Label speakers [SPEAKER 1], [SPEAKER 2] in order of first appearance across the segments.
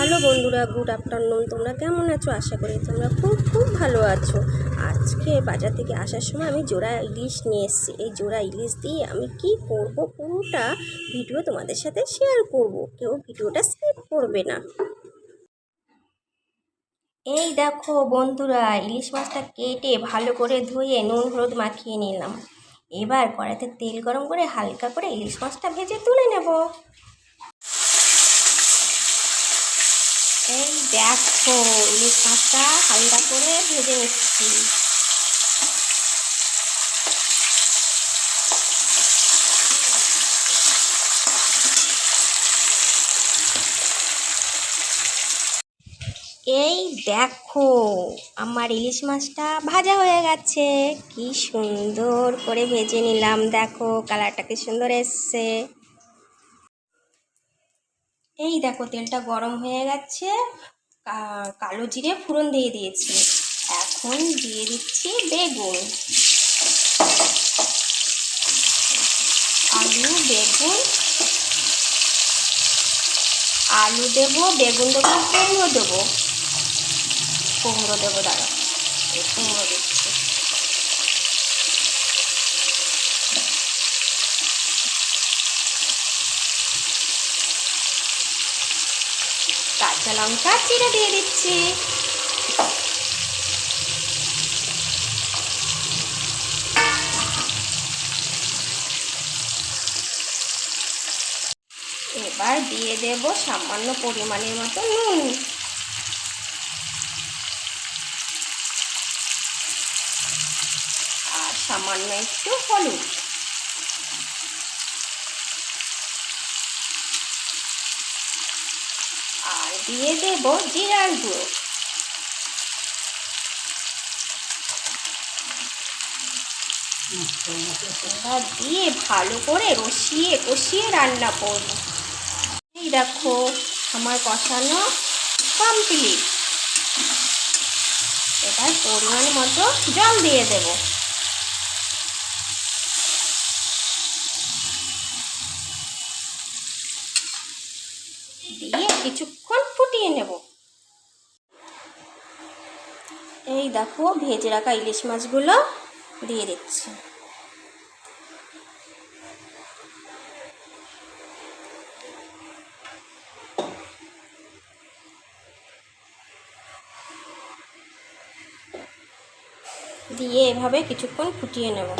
[SPEAKER 1] Hello বন্ধুরা, good afternoon. তোমরা কেমন আছো? আশা করি তোমরা খুব খুব ভালো আছো। আজকে বাজার থেকে আসার সময় আমি জোড়া ইলিশ নিয়ে এসেছি। এই জোড়া ইলিশ দিয়ে আমি কি করব? পুরোটা ভিডিও তোমাদের সাথে শেয়ার করব। কেউ ভিডিওটা স্কিপ করবে না। এই দেখো বন্ধুরা, ইলিশ মাছটা কেটে ভালো করে ধুয়ে নুন, হলুদ মাখিয়ে নিলাম। এবার কড়াতে তেল গরম করে হালকা করে ইলিশ মাছটা ভেজে তুলে নেব। এই দেখো, ইলিশ মাছটা হালকা করে ভেজে নিচ্ছি। এই দেখো, আমার ইলিশ মাছটা ভাজা হয়ে গেছে। কি সুন্দর করে ভেজে নিলাম, দেখো, কালারটা কি সুন্দর এসছে। এই দেখো, তেলটা গরম হয়ে গেছে। কালো জিরে ফোড়ন দিয়ে দিয়েছি। এখন দিয়ে দিচ্ছি বেগুন। আলু বেগুন। আলু দেবো, বেগুন দেবো কুমড়ো দেবো। কুমড়ো দেবো এই কুমড়ো দিচ্ছি। কাঁচা লঙ্কা চিড়ে দিয়ে দিচ্ছি। এবার দিয়ে দেব সামান্য পরিমাণের মতো নুন। আর সামান্য একটু হলুদ। আর দিয়ে দেব জিরার গুঁড়ো। দিয়ে ভালো করে রসিয়ে কষিয়ে রান্না করব। এই দেখো, আমার কষানো কমপ্লিট এবার পরিমাণ মতো জল দিয়ে দেব। দিয়ে কিছুক্ষণ ফুটিয়ে নেব। এই দেখো, ভেজে রাখা ইলিশ মাছগুলো দিয়ে দিচ্ছি। দিয়ে এভাবে কিছুক্ষণ ফুটিয়ে নেব।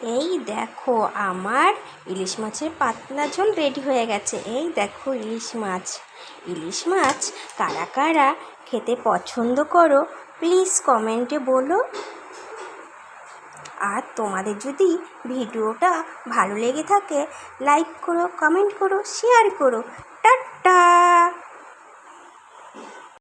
[SPEAKER 1] এই দেখো আমার ইলিশ মাছের পাতলা ঝোল রেডি হয়ে গেছে। এই দেখো ইলিশ মাছ। ইলিশ মাছ কারা কারা খেতে পছন্দ করো প্লিজ কমেন্টে বলো। আর তোমাদের যদি ভিডিওটা ভালো লেগে থাকে লাইক করো কমেন্ট করো শেয়ার করো।